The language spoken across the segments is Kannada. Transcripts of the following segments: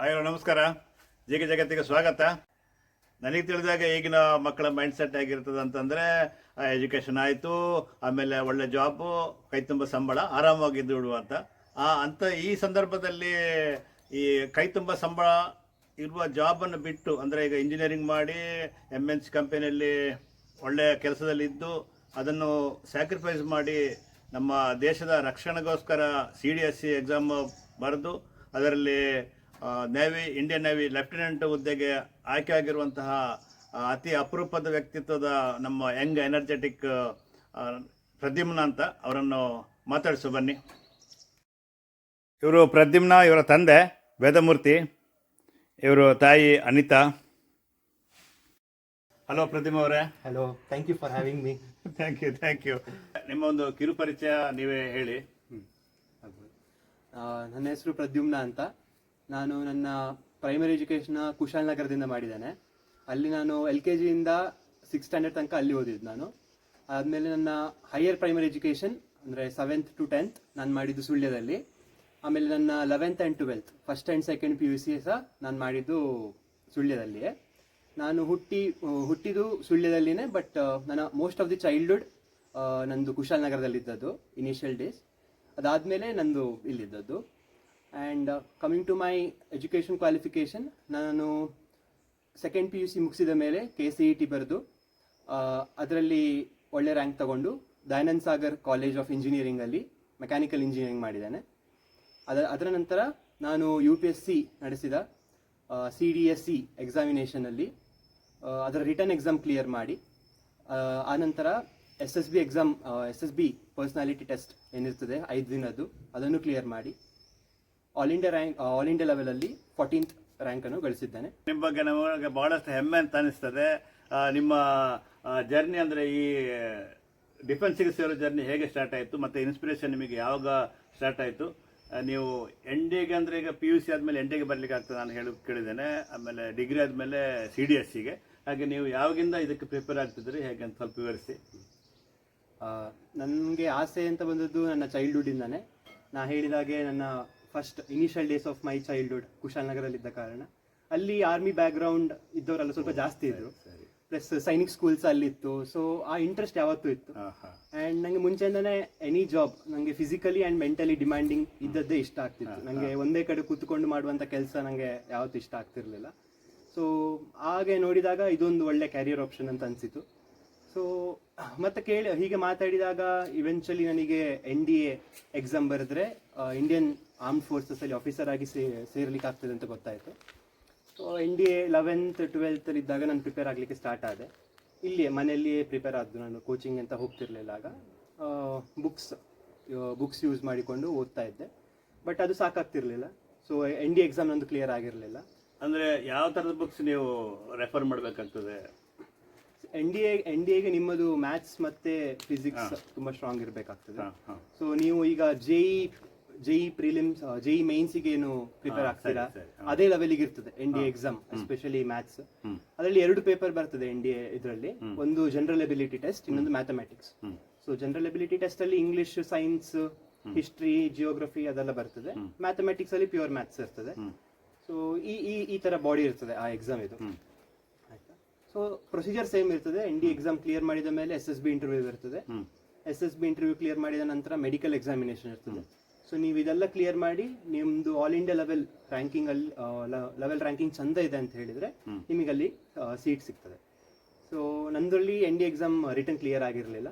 ಹಾಯ್ ನಮಸ್ಕಾರ. ಜೀಗ ಜಗತ್ತಿಗೆ ಸ್ವಾಗತ. ನನಗೆ ತಿಳಿದಾಗ ಈಗಿನ ಮಕ್ಕಳ ಮೈಂಡ್ ಸೆಟ್ ಆಗಿರ್ತದೆ ಅಂತಂದರೆ ಎಜುಕೇಷನ್ ಆಯಿತು, ಆಮೇಲೆ ಒಳ್ಳೆ ಜಾಬು ಕೈ ತುಂಬ ಸಂಬಳ ಆರಾಮಾಗಿದ್ದು ಬಿಡುವ ಅಂತ. ಆ, ಅಂತ ಈ ಸಂದರ್ಭದಲ್ಲಿ ಈ ಕೈ ತುಂಬ ಸಂಬಳ ಇರುವ ಜಾಬನ್ನು ಬಿಟ್ಟು, ಅಂದರೆ ಈಗ ಇಂಜಿನಿಯರಿಂಗ್ ಮಾಡಿ ಎಂ ಎನ್ ಸಿ ಕಂಪನಿಯಲ್ಲಿ ಒಳ್ಳೆಯ ಕೆಲಸದಲ್ಲಿ ಇದ್ದು, ಅದನ್ನು ಸ್ಯಾಕ್ರಿಫೈಸ್ ಮಾಡಿ ನಮ್ಮ ದೇಶದ ರಕ್ಷಣೆಗೋಸ್ಕರ C D S C exam ಬರೆದು, ಅದರಲ್ಲಿ ನೇವಿ ಇಂಡಿಯನ್ ನೇವಿ ಲೆಫ್ಟಿನೆಂಟ್ ಹುದ್ದೆಗೆ ಆಯ್ಕೆಯಾಗಿರುವಂತಹ ಅತಿ ಅಪರೂಪದ ವ್ಯಕ್ತಿತ್ವದ ನಮ್ಮ ಯಂಗ್ ಎನರ್ಜೆಟಿಕ್ ಪ್ರದ್ಯುಮ್ನ ಅಂತ ಅವರನ್ನು ಮಾತಾಡಿಸು ಬನ್ನಿ. ಇವರು ಪ್ರದ್ಯುಮ್ನ ಇವರ ತಂದೆ ವೇದಮೂರ್ತಿ. ಇವರು ತಾಯಿ ಅನಿತಾ. ಹಲೋ ಪ್ರದೀಮ್ ಅವರೇ. Hello thank you for having me thank you thank you ನಿಮ್ಮ ಒಂದು ಕಿರು ಪರಿಚಯ ನೀವೇ ಹೇಳಿ. ನನ್ನ ಹೆಸರು ಪ್ರದ್ಯುಮ್ನ ಅಂತ. ನಾನು ನನ್ನ ಪ್ರೈಮರಿ ಎಜುಕೇಶನ್ ಕುಶಾಲನಗರದಿಂದ ಮಾಡಿದ್ದೇನೆ. ಅಲ್ಲಿ ನಾನು ಎಲ್ ಕೆ ಜಿಯಿಂದ ಸಿಕ್ಸ್ ಸ್ಟ್ಯಾಂಡರ್ಡ್ ತನಕ ಅಲ್ಲಿ ಓದಿದ್ದು ನಾನು. ಆದಮೇಲೆ ನನ್ನ ಹೈಯರ್ ಪ್ರೈಮರಿ ಎಜುಕೇಷನ್ ಅಂದರೆ ಸೆವೆಂತ್ ಟು ಟೆಂತ್ ನಾನು ಮಾಡಿದ್ದು ಸುಳ್ಯದಲ್ಲಿ. ಆಮೇಲೆ ನನ್ನ eleventh and twelfth first and second P U C ಸಹ ನಾನು ಮಾಡಿದ್ದು ಸುಳ್ಯದಲ್ಲಿಯೇ. ನಾನು ಹುಟ್ಟಿ, ಹುಟ್ಟಿದ್ದು ಸುಳ್ಯದಲ್ಲಿನೇ ಬಟ್ ನನ್ನ ಮೋಸ್ಟ್ ಆಫ್ ದಿ ಚೈಲ್ಡ್ಹುಡ್ ನಂದು ಕುಶಾಲನಗರದಲ್ಲಿದ್ದದ್ದು ಇನಿಷಿಯಲ್ ಡೇಸ್ ಅದಾದಮೇಲೆ ನಂದು ಇಲ್ಲಿದ್ದದ್ದು. And coming to my education qualification ನಾನು ಸೆಕೆಂಡ್ ಪಿ ಯು ಸಿ ಮುಗಿಸಿದ ಮೇಲೆ ಕೆ ಸಿ ಇ ಟಿ ಬರೆದು ಅದರಲ್ಲಿ ಒಳ್ಳೆ ರ್ಯಾಂಕ್ ತಗೊಂಡು ದಯಾನಂದ್ ಸಾಗರ್ ಕಾಲೇಜ್ ಆಫ್ ಇಂಜಿನಿಯರಿಂಗಲ್ಲಿ ಮೆಕ್ಯಾನಿಕಲ್ ಇಂಜಿನಿಯರಿಂಗ್ ಮಾಡಿದ್ದೇನೆ. ಅದರ ಅದರ ನಂತರ ನಾನು ಯು ಪಿ ಎಸ್ ಸಿ ನಡೆಸಿದ ಸಿ ಡಿ ಎಸ್ ಸಿ ಎಕ್ಸಾಮಿನೇಷನಲ್ಲಿ ಅದರ ರಿಟರ್ನ್ ಎಕ್ಸಾಮ್ ಕ್ಲಿಯರ್ ಮಾಡಿ ಆನಂತರ S S B exam S S B personality test ಏನಿರ್ತದೆ, ಐದು ದಿನದ್ದು, ಅದನ್ನು ಕ್ಲಿಯರ್ ಮಾಡಿ. All India rank all India ಲೆವೆಲಲ್ಲಿ ಫೋರ್ಟೀನ್ತ್ ರ್ಯಾಂಕನ್ನು ಗಳಿಸಿದ್ದೇನೆ. ನಿಮ್ಮ ಬಗ್ಗೆ ನಮಗೆ ಬಹಳಷ್ಟು ಹೆಮ್ಮೆ ಅಂತ ಅನಿಸ್ತದೆ. ನಿಮ್ಮ ಜರ್ನಿ ಅಂದರೆ ಈ ಡಿಫೆನ್ಸಿಗೆ ಸೇರೋ ಜರ್ನಿ ಹೇಗೆ ಸ್ಟಾರ್ಟ್ ಆಯಿತು ಮತ್ತು ಇನ್ಸ್ಪಿರೇಷನ್ ನಿಮಗೆ ಯಾವಾಗ ಸ್ಟಾರ್ಟ್ ಆಯಿತು? ನೀವು ಎನ್ ಡಿಗೆ ಅಂದರೆ ಈಗ ಪಿ ಯು ಸಿ ಆದಮೇಲೆ ಎನ್ ಡಿಗೆ ಬರಲಿಕ್ಕೆ ಆಗ್ತದೆ ನಾನು ಹೇಳಿ ಕೇಳಿದ್ದೇನೆ. ಆಮೇಲೆ ಡಿಗ್ರಿ ಆದಮೇಲೆ ಸಿ ಡಿ ಎಸ್ ಸಿಗೆ ಹಾಗೆ ನೀವು ಯಾವಾಗಿಂದ ಇದಕ್ಕೆ ಪ್ರಿಪೇರ್ ಆಗ್ತಿದ್ರಿ ಹೇಗೆ ಅಂತ ಸ್ವಲ್ಪ ವಿವರಿಸಿ. ನನಗೆ ಆಸೆ ಅಂತ ಬಂದದ್ದು ನನ್ನ ಚೈಲ್ಡ್ಹುಡ್ಡಿಂದಾನೆ ನಾ ಹೇಳಿದಾಗೆ ನನ್ನ first initial days of my childhood ಕುಶಾಲನಗರಲ್ಲಿದ್ದ ಕಾರಣ. ಅಲ್ಲಿ ಆರ್ಮಿ ಬ್ಯಾಕ್ಗ್ರೌಂಡ್ ಇದ್ದವರೆಲ್ಲ ಸ್ವಲ್ಪ ಜಾಸ್ತಿ ಇದ್ರು. ಪ್ಲಸ್ ಸೈನಿಕ್ ಸ್ಕೂಲ್ಸ್ ಅಲ್ಲಿತ್ತು ಸೊ ಆ ಇಂಟ್ರೆಸ್ಟ್ ಯಾವತ್ತೂ ಇತ್ತು. ಅಂಡ್ ನಂಗೆ ಆ್ಯಂಡ್ ನನಗೆ ಮುಂಚೆಯಿಂದನೇ ಎನಿ ಜಾಬ್ ನನಗೆ ಫಿಸಿಕಲಿ ಆ್ಯಂಡ್ ಮೆಂಟಲಿ ಡಿಮ್ಯಾಂಡಿಂಗ್ ಇದ್ದದ್ದೇ ಇಷ್ಟ ಆಗ್ತಿತ್ತು. ನನಗೆ ಒಂದೇ ಕಡೆ ಕೂತ್ಕೊಂಡು ಮಾಡುವಂಥ ಕೆಲಸ ನನಗೆ ಯಾವತ್ತು ಇಷ್ಟ ಆಗ್ತಿರ್ಲಿಲ್ಲ. ಸೊ ಹಾಗೆ ನೋಡಿದಾಗ ಇದೊಂದು ಒಳ್ಳೆ ಕ್ಯಾರಿಯರ್ ಆಪ್ಷನ್ ಅಂತ ಅನಿಸಿತು. ಸೊ ಮತ್ತೆ ಕೇಳಿ, ಹೀಗೆ ಮಾತಾಡಿದಾಗ ಇವೆಂಚುಲಿ ನನಗೆ ಎನ್ ಡಿ ಎ ಎಕ್ಸಾಮ್ ಬರೆದ್ರೆ ಇಂಡಿಯನ್ ಆರ್ಮ್ ಫೋರ್ಸಸಲ್ಲಿ ಆಫೀಸರ್ ಆಗಿ ಸೇರ್ಲಿಕ್ಕೆ ಆಗ್ತದೆ ಅಂತ ಗೊತ್ತಾಯಿತು. So N D A eleventh ಟ್ವೆಲ್ತಲ್ಲಿ ಇದ್ದಾಗ ನಾನು ಪ್ರಿಪೇರ್ ಆಗಲಿಕ್ಕೆ ಸ್ಟಾರ್ಟ್ ಆದೆ. ಇಲ್ಲಿಯೇ, ಮನೆಯಲ್ಲಿಯೇ ಪ್ರಿಪೇರ್ ಆದ್ದು ನಾನು ಕೋಚಿಂಗ್ ಅಂತ ಹೋಗ್ತಿರ್ಲಿಲ್ಲ ಆಗ. ಬುಕ್ಸ್ ಬುಕ್ಸ್ ಯೂಸ್ ಮಾಡಿಕೊಂಡು ಓದ್ತಾ ಇದ್ದೆ. ಬಟ್ ಅದು ಸಾಕಾಗ್ತಿರ್ಲಿಲ್ಲ. ಸೊ ಎನ್ ಡಿ ಎಕ್ಸಾಮ್ ನಂದು ಕ್ಲಿಯರ್ ಆಗಿರಲಿಲ್ಲ. ಅಂದರೆ ಯಾವ ಥರದ ಬುಕ್ಸ್ ನೀವು ರೆಫರ್ ಮಾಡಬೇಕಾಗ್ತದೆ? N D A N D ಎಗೆ ನಿಮ್ಮದು ಮ್ಯಾಥ್ಸ್ ಮತ್ತೆ ಫಿಸಿಕ್ಸ್ ತುಂಬಾ ಸ್ಟ್ರಾಂಗ್ ಇರಬೇಕಾಗ್ತದೆ. ಸೊ ನೀವು ಈಗ ಜೆಇ ಜೆಇ ಪ್ರಿಲಿಮ್ಸ್ ಜೆಇ ಗೆ ಏನು ಪ್ರಿಪೇರ್ ಆಗ್ತೀರಾ? ಅದೇ ಲೆವೆಲ್ ಅದೇ ಲೆವೆಲ್ಗೆ ಇರ್ತದೆ N D exam especially maths. ಅದರಲ್ಲಿ ಎರಡು ಪೇಪರ್ ಬರ್ತದೆ ಎನ್ ಡಿ ಎ ಇದರಲ್ಲಿ. ಒಂದು ಜನರಲ್ ಎಬಿಲಿಟಿ ಟೆಸ್ಟ್ ಇನ್ನೊಂದು mathematics. So general ability test ಅಲ್ಲಿ ಇಂಗ್ಲಿಷ್ ಸೈನ್ಸ್ ಹಿಸ್ಟ್ರಿ ಜಿಯೋಗ್ರಫಿ ಅದೆಲ್ಲ ಬರ್ತದೆ. ಮ್ಯಾಥಮೆಟಿಕ್ಸ್ ಅಲ್ಲಿ ಪ್ಯೂರ್ ಮ್ಯಾಥ್ಸ್ ಇರ್ತದೆ. ಸೊ ಈ ಈ ತರ ಬಾಡಿ ಇರ್ತದೆ ಆ ಎಕ್ಸಾಮ್ ಇದು. ಸೊ ಪ್ರೊಸೀಜರ್ ಸೇಮ್ ಇರ್ತದೆ. ಎನ್ ಡಿ ಎಕ್ಸಾಮ್ ಕ್ಲಿಯರ್ ಮಾಡಿದ ಮೇಲೆ ಎಸ್ ಎಸ್ ಬಿ ಇಂಟರ್ವ್ಯೂ ಇರ್ತದೆ. S S B interview clear ಮಾಡಿದ ನಂತರ ಮೆಡಿಕಲ್ ಎಕ್ಸಾಮಿನೇಷನ್ ಇರ್ತದೆ. ಸೊ ನೀವು ಇದೆಲ್ಲ ಕ್ಲಿಯರ್ ಮಾಡಿ ನಿಮ್ದು ಆಲ್ ಇಂಡಿಯಾ ಲೆವೆಲ್ ರ್ಯಾಂಕಿಂಗ್ ಅಲ್ಲಿ ಲೆವೆಲ್ ರ್ಯಾಂಕಿಂಗ್ ಚಂದ ಇದೆ ಅಂತ ಹೇಳಿದ್ರೆ ನಿಮಗೆ ಅಲ್ಲಿ ಸೀಟ್ ಸಿಗ್ತದೆ. So ನಂದರಲ್ಲಿ N D exam written clear ಆಗಿರಲಿಲ್ಲ.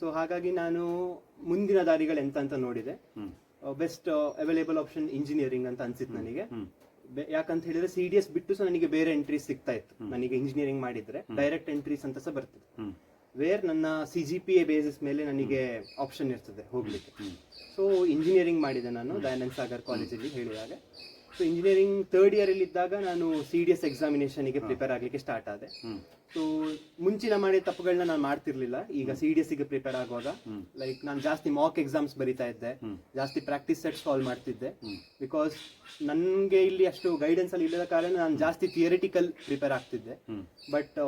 ಸೊ ಹಾಗಾಗಿ ನಾನು ಮುಂದಿನ ದಾರಿಗಳು ಎಂತ ಅಂತ ನೋಡಿದೆ. ಬೆಸ್ಟ್ ಅವೈಲೇಬಲ್ ಆಪ್ಷನ್ ಇಂಜಿನಿಯರಿಂಗ್ ಅಂತ ಅನ್ಸಿತ್ತು ನನಗೆ. ಯಾಕಂತ ಹೇಳಿದ್ರೆ ಸಿ ಡಿ ಎಸ್ ಬಿಟ್ಟು ಸಹ ನನಗೆ ಬೇರೆ ಎಂಟ್ರೀಸ್ ಸಿಗ್ತಾ ಇತ್ತು. ನನಗೆ ಇಂಜಿನಿಯರಿಂಗ್ ಮಾಡಿದ್ರೆ ಡೈರೆಕ್ಟ್ ಎಂಟ್ರೀಸ್ ಅಂತ ಸಹ ಬರ್ತದೆ. ವೇರ್ ನನ್ನ C G P A basis ಮೇಲೆ ನನಗೆ ಆಪ್ಷನ್ ಇರ್ತದೆ ಹೋಗ್ಲಿಕ್ಕೆ. ಸೊ ಇಂಜಿನಿಯರಿಂಗ್ ಮಾಡಿದೆ ನಾನು ದಯಾನಂದ ಸಾಗರ್ ಕಾಲೇಜಲ್ಲಿ ಹೇಳಿದಾಗ ಸೊ ಇಂಜಿನಿಯರಿಂಗ್ ಥರ್ಡ್ ಇಯರ್ ಅಲ್ಲಿ ಇದ್ದಾಗ ನಾನು ಸಿ ಡಿ ಎಸ್ ಎಕ್ಸಾಮಿನೇಷನ್ಗೆ ಪ್ರಿಪೇರ್ ಆಗಲಿಕ್ಕೆ ಸ್ಟಾರ್ಟ್ ಆದೆ. ಸೊ ಮುಂಚಿನ ಮಾಡಿದ ತಪ್ಪುಗಳನ್ನ ನಾನು ಮಾಡ್ತಿರ್ಲಿಲ್ಲ. ಈಗ ಸಿ ಡಿ ಎಸ್ಗೆ ಪ್ರಿಪೇರ್ ಆಗುವಾಗ ಲೈಕ್ ನಾನು ಜಾಸ್ತಿ ಮಾಕ್ ಎಕ್ಸಾಮ್ಸ್ ಬರಿತಾ ಇದ್ದೆ. ಜಾಸ್ತಿ ಪ್ರಾಕ್ಟೀಸ್ ಸೆಟ್ಸ್ ಸಾಲ್ವ್ ಮಾಡ್ತಿದ್ದೆ. ಬಿಕಾಸ್ ನನಗೆ ಇಲ್ಲಿ ಅಷ್ಟು ಗೈಡೆನ್ಸ್ ಅಲ್ಲಿ ಇಲ್ಲದ ಕಾರಣ ನಾನು ಜಾಸ್ತಿ ಥಿಯರಿಟಿಕಲ್ ಪ್ರಿಪೇರ್ ಆಗ್ತಿದ್ದೆ. ಬಟ್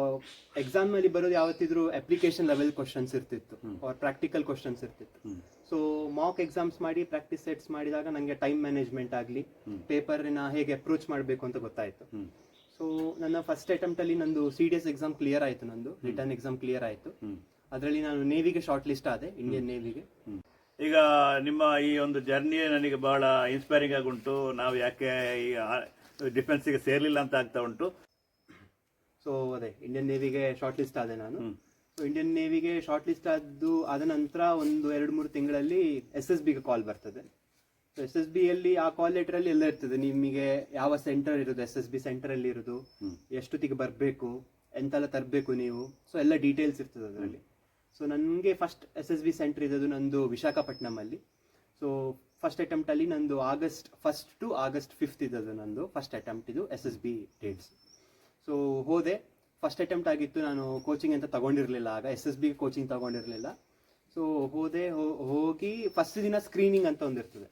ಎಕ್ಸಾಮ್ ಅಲ್ಲಿ ಬರೋದು ಯಾವತ್ತಿದ್ರು ಅಪ್ಲಿಕೇಶನ್ ಲೆವೆಲ್ ಕ್ವಶನ್ಸ್ ಇರ್ತಿತ್ತು. ಅವ್ರ ಪ್ರಾಕ್ಟಿಕಲ್ ಕ್ವಶನ್ಸ್ ಇರ್ತಿತ್ತು. ಸೊ ಮಾಕ್ ಎಕ್ಸಾಮ್ಸ್ ಮಾಡಿ ಪ್ರಾಕ್ಟೀಸ್ ಸೆಟ್ಸ್ ಮಾಡಿದಾಗ ನನಗೆ ಟೈಮ್ ಮ್ಯಾನೇಜ್ಮೆಂಟ್ ಆಗಲಿ ಪೇಪರ್ನ ಹೇಗೆ ಅಪ್ರೋಚ್ ಮಾಡಬೇಕು ಅಂತ ಗೊತ್ತಾಯಿತು. ಸೊ ನನ್ನ ಫಸ್ಟ್ ಅಟೆಂಪ್ಟ್ ಅಲ್ಲಿ ನಂದು C D S exam clear ಆಯ್ತು ನಂದು ರಿಟರ್ನ್ ಎಕ್ಸಾಮ್ ಕ್ಲಿಯರ್ ಆಯ್ತು. ಅದರಲ್ಲಿ ನಾನು ನೇವಿಗೆ ಶಾರ್ಟ್ ಲಿಸ್ಟ್ ಆದೆ ಇಂಡಿಯನ್ ನೇವಿಗೆ ಈಗ ನಿಮ್ಮ ಈ ಒಂದು ಜರ್ನಿ ನನಗೆ ಬಹಳ ಇನ್ಸ್ಪೈರಿಂಗ್ ಆಗಿ ಉಂಟು. ನಾವು ಯಾಕೆ ಈ ಡಿಫೆನ್ಸಿಗೆ ಸೇರ್ಲಿಲ್ಲ ಅಂತ ಆಗ್ತಾ ಉಂಟು. ಸೊ ಅದೇ ಇಂಡಿಯನ್ ನೇವಿಗೆ ಶಾರ್ಟ್ ಲಿಸ್ಟ್ ಆದೆ ನಾನು. ಸೊ ಇಂಡಿಯನ್ ನೇವಿಗೆ ಶಾರ್ಟ್ ಲಿಸ್ಟ್ ಆದ್ದು ಆದ ನಂತರ ಒಂದು ಎರಡು ಮೂರು ತಿಂಗಳಲ್ಲಿ ಎಸ್ ಎಸ್ ಬಿಗೆ ಕಾಲ್ ಬರ್ತದೆ. ಎಸ್ ಎಸ್ ಬಿ ಅಲ್ಲಿ ಆ ಕಾಲ್ ಲೆಟರ್ ಅಲ್ಲಿ ಎಲ್ಲ ಇರ್ತದೆ. ನಿಮಗೆ ಯಾವ ಸೆಂಟರ್ ಇರೋದು? ಎಸ್ ಎಸ್ ಬಿ ಸೆಂಟರ್ ಅಲ್ಲಿ ಇರೋದು. ಎಷ್ಟೊತ್ತಿಗೆ ಬರಬೇಕು? ಎಂತೆಲ್ಲ ತರಬೇಕು ನೀವು? ಸೊ ಎಲ್ಲ ಡೀಟೇಲ್ಸ್ ಇರ್ತದೆ ಅದರಲ್ಲಿ. ಸೊ ನನಗೆ first S S B centre ಇರೋದು ನಂದು ವಿಶಾಖಪಟ್ಟಣಂ ಅಲ್ಲಿ ಸೊ ಫಸ್ಟ್ ಅಟೆಂಪ್ಟ್ ಅಲ್ಲಿ ನಂದು August first to August fifth ಇದ್ದದು ನಂದು ಫಸ್ಟ್ ಅಟೆಂಪ್ಟ್ ಇದು S S B dates so ಹೋದೆ. ಫಸ್ಟ್ ಅಟೆಂಪ್ಟ್ ಆಗಿತ್ತು. ನಾನು ಕೋಚಿಂಗ್ ಅಂತ ತಗೊಂಡಿರಲಿಲ್ಲ. ಆಗ ಎಸ್ ಎಸ್ ಬಿ ಕೋಚಿಂಗ್ ತಗೊಂಡಿರಲಿಲ್ಲ. ಸೊ ಹೋದೆ ಹೋಗಿ ಫಸ್ಟ್ ದಿನ ಸ್ಕ್ರೀನಿಂಗ್ ಅಂತ ಒಂದಿರ್ತದೆ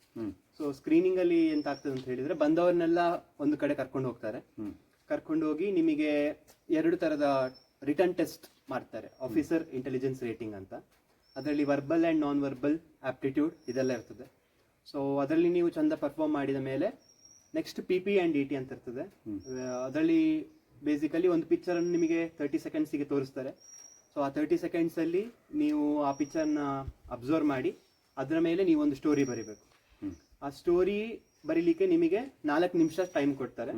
ಸೊ ಸ್ಕ್ರೀನಿಂಗ್ ಅಲ್ಲಿ ಎಂತ ಆಗ್ತದೆ ಅಂತ ಹೇಳಿದ್ರೆ ಬಂದವರನ್ನೆಲ್ಲ ಒಂದು ಕಡೆ ಕರ್ಕೊಂಡು ಹೋಗ್ತಾರೆ. ಕರ್ಕೊಂಡು ಹೋಗಿ ನಿಮಗೆ ಎರಡು ತರದ ರಿಟರ್ನ್ ಟೆಸ್ಟ್ ಮಾಡ್ತಾರೆ. ಆಫೀಸರ್ ಇಂಟೆಲಿಜೆನ್ಸ್ ರೇಟಿಂಗ್ ಅಂತ. ಅದರಲ್ಲಿ verbal and non verbal aptitude ಇದೆಲ್ಲ ಇರ್ತದೆ. ಸೊ ಅದರಲ್ಲಿ ನೀವು ಚಂದ ಪರ್ಫಾರ್ಮ್ ಮಾಡಿದ ಮೇಲೆ next P P and E T ಅಂತ ಇರ್ತದೆ. ಅದರಲ್ಲಿ ಬೇಸಿಕಲಿ ಒಂದು ಪಿಕ್ಚರ್ ಅನ್ನು ನಿಮಗೆ ತರ್ಟಿ ಸೆಕೆಂಡ್ಸಿಗೆ ತೋರಿಸ್ತಾರೆ. ಸೊ ಆ ತರ್ಟಿ ಸೆಕೆಂಡ್ಸಲ್ಲಿ ನೀವು ಆ ಪಿಕ್ಚರ್ನ ಅಬ್ಸರ್ವ್ ಮಾಡಿ ಅದರ ಮೇಲೆ ನೀವು ಒಂದು ಸ್ಟೋರಿ ಬರಿಬೇಕು. ಆ ಸ್ಟೋರಿ ಬರೀಲಿಕ್ಕೆ ನಿಮಗೆ ನಾಲ್ಕು ನಿಮಿಷ ಟೈಮ್ ಕೊಡ್ತಾರೆ.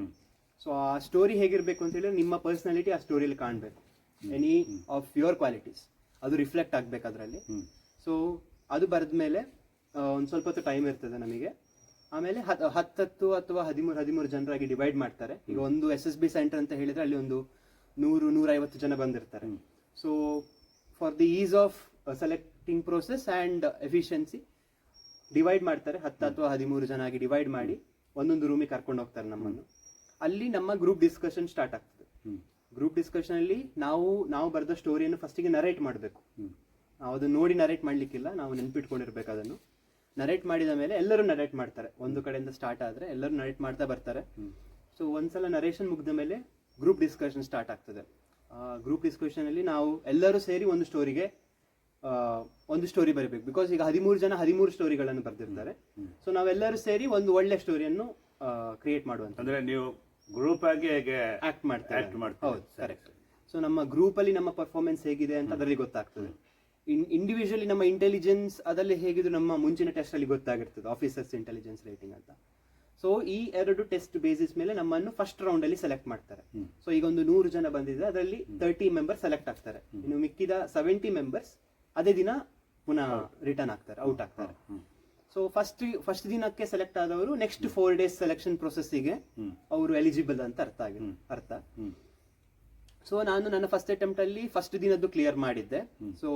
ಸೊ ಆ ಸ್ಟೋರಿ ಹೇಗಿರಬೇಕು ಅಂತ ಹೇಳಿದ್ರೆ ನಿಮ್ಮ ಪರ್ಸ್ನಾಲಿಟಿ ಆ ಸ್ಟೋರಿಯಲ್ಲಿ ಕಾಣಬೇಕು. ಎನಿ ಆಫ್ ಯುವರ್ ಕ್ವಾಲಿಟೀಸ್ ಅದು ರಿಫ್ಲೆಕ್ಟ್ ಆಗಬೇಕು ಅದರಲ್ಲಿ. ಸೊ ಅದು ಬರೆದ ಮೇಲೆ ಒಂದು ಸ್ವಲ್ಪ ಹೊತ್ತು ಟೈಮ್ ಇರ್ತದೆ ನಮಗೆ. ಆಮೇಲೆ ಹತ್ ಹತ್ತತ್ತು ಅಥವಾ ಹದಿಮೂರು ಹದಿಮೂರು ಜನರಾಗಿ ಡಿವೈಡ್ ಮಾಡ್ತಾರೆ. ಈಗ ಒಂದು ಎಸ್ ಎಸ್ ಬಿ ಸೆಂಟರ್ ಅಂತ ಹೇಳಿದ್ರೆ ಅಲ್ಲಿ ಒಂದು ನೂರು ನೂರೈವತ್ತು ಜನ ಬಂದಿರ್ತಾರೆ. So for the ease of selecting process and efficiency divide ಮಾಡ್ತಾರೆ. ಹತ್ತು ಅಥವಾ ಹದಿಮೂರು ಜನ ಆಗಿ ಡಿವೈಡ್ ಮಾಡಿ ಒಂದೊಂದು ರೂಮಿಗೆ ಕರ್ಕೊಂಡು ಹೋಗ್ತಾರೆ ನಮ್ಮನ್ನು. ಅಲ್ಲಿ ನಮ್ಮ ಗ್ರೂಪ್ ಡಿಸ್ಕಷನ್ ಸ್ಟಾರ್ಟ್ ಆಗ್ತದೆ. ಗ್ರೂಪ್ ಡಿಸ್ಕಷನ್ ಅಲ್ಲಿ ನಾವು ನಾವು ಬರೆದ ಸ್ಟೋರಿಯನ್ನು ಫಸ್ಟಿಗೆ ನರೇಟ್ ಮಾಡಬೇಕು. ನಾವು ಅದನ್ನ ನೋಡಿ ನರೇಟ್ ಮಾಡ್ಲಿಕ್ಕಿಲ್ಲ. ನಾವು ನೆನ್ಪಿಟ್ಕೊಂಡಿರ್ಬೇಕು ಅದನ್ನು. ನರೇಟ್ ಮಾಡಿದ ಮೇಲೆ ಎಲ್ಲರೂ ನರೇಟ್ ಮಾಡ್ತಾರೆ. ಒಂದು ಕಡೆಯಿಂದ ಸ್ಟಾರ್ಟ್ ಆದ್ರೆ ಎಲ್ಲರೂ ನರೇಟ್ ಮಾಡ್ತಾ ಬರ್ತಾರೆ. ಸೊ ಒಂದ್ಸಲ ನರೇಷನ್ ಮುಗಿದ ಮೇಲೆ ಗ್ರೂಪ್ ಡಿಸ್ಕಷನ್ ಸ್ಟಾರ್ಟ್ ಆಗ್ತದೆ. ಗ್ರೂಪ್ ಡಿಸ್ಕಷನ್ ಅಲ್ಲಿ ನಾವು ಎಲ್ಲರೂ ಸೇರಿ ಒಂದು ಸ್ಟೋರಿಗೆ ಒಂದು ಸ್ಟೋರಿ ಬರಬೇಕು. ಬಿಕಾಸ್ ಈಗ ಹದಿಮೂರು ಜನ ಹದಿಮೂರು ಸ್ಟೋರಿಗಳನ್ನು ಬರೆದಿರ್ತಾರೆ. ಸೊ ನಾವೆಲ್ಲರೂ ಸೇರಿ ಒಂದು ಒಳ್ಳೆ ಸ್ಟೋರಿಯನ್ನು ಕ್ರಿಯೇಟ್ ಮಾಡುವಂತ ಅಂದ್ರೆ ನೀವು ಗ್ರೂಪ್ ಆಗಿ ಹೇಗೆ ಆಕ್ಟ್ ಮಾಡ್ತಾರೆ? ಆಕ್ಟ್ ಮಾಡ್ತಾರೆ. ಹೌದು ಕರೆಕ್ಟ್ ಸೊ ನಮ್ಮ ಗ್ರೂಪ್ ಅಲ್ಲಿ ನಮ್ಮ ಪರ್ಫಾರ್ಮೆನ್ಸ್ ಹೇಗಿದೆ ಅಂತ ಅದರಲ್ಲಿ ಗೊತ್ತಾಗ್ತದೆ. ಇಂಡಿವಿಜುವಲಿ ನಮ್ಮ ಇಂಟೆಲಿಜೆನ್ಸ್ ಅದರಲ್ಲಿ ಹೇಗಿದ್ರು ನಮ್ಮ ಮುಂಚಿನ ಟೆಸ್ಟ್ ಅಲ್ಲಿ ಗೊತ್ತಾಗಿರ್ತದೆ ಆಫೀಸರ್ಸ್ ಇಂಟೆಲಿಜೆನ್ಸ್ ರೇಟಿಂಗ್ ಅಂತ. ಸೊ ಈ ಎರಡು ಟೆಸ್ಟ್ ಬೇಸಿಸ್ ಮೇಲೆ ನಮ್ಮನ್ನು ಫಸ್ಟ್ ರೌಂಡ್ ಅಲ್ಲಿ ಸೆಲೆಕ್ಟ್ ಮಾಡ್ತಾರೆ. ಸೊ ಈಗ ಒಂದು ನೂರು ಜನ ಬಂದಿದೆ ಅದರಲ್ಲಿ ತರ್ಟಿ ಮೆಂಬರ್ಸ್ ಸೆಲೆಕ್ಟ್ ಆಗ್ತಾರೆ. ಇನ್ನು ಮಿಕ್ಕಿದ ಸೆವೆಂಟಿ ಮೆಂಬರ್ಸ್ ಅದೇ ದಿನ ಪುನಃ ರಿಟರ್ನ್ ಆಗ್ತಾರೆ ಔಟ್ ಆಗ್ತಾರೆ. ಸೊ ಫಸ್ಟ್ ಫಸ್ಟ್ ದಿನಕ್ಕೆ ಸೆಲೆಕ್ಟ್ ಆದವರು ನೆಕ್ಸ್ಟ್ ಫೋರ್ ಡೇಸ್ ಸೆಲೆಕ್ಷನ್ ಪ್ರೊಸೆಸ್ಸಿಗೆ ಅವರು ಎಲಿಜಿಬಲ್ ಅಂತ ಅರ್ಥ ಆಗಿ ಅರ್ಥ. ಸೊ ನಾನು ನನ್ನ ಫಸ್ಟ್ ಅಟೆಂಪ್ಟ್ ಅಲ್ಲಿ ಫಸ್ಟ್ ದಿನದ್ದು ಕ್ಲಿಯರ್ ಮಾಡಿದ್ದೆ. ಸೊ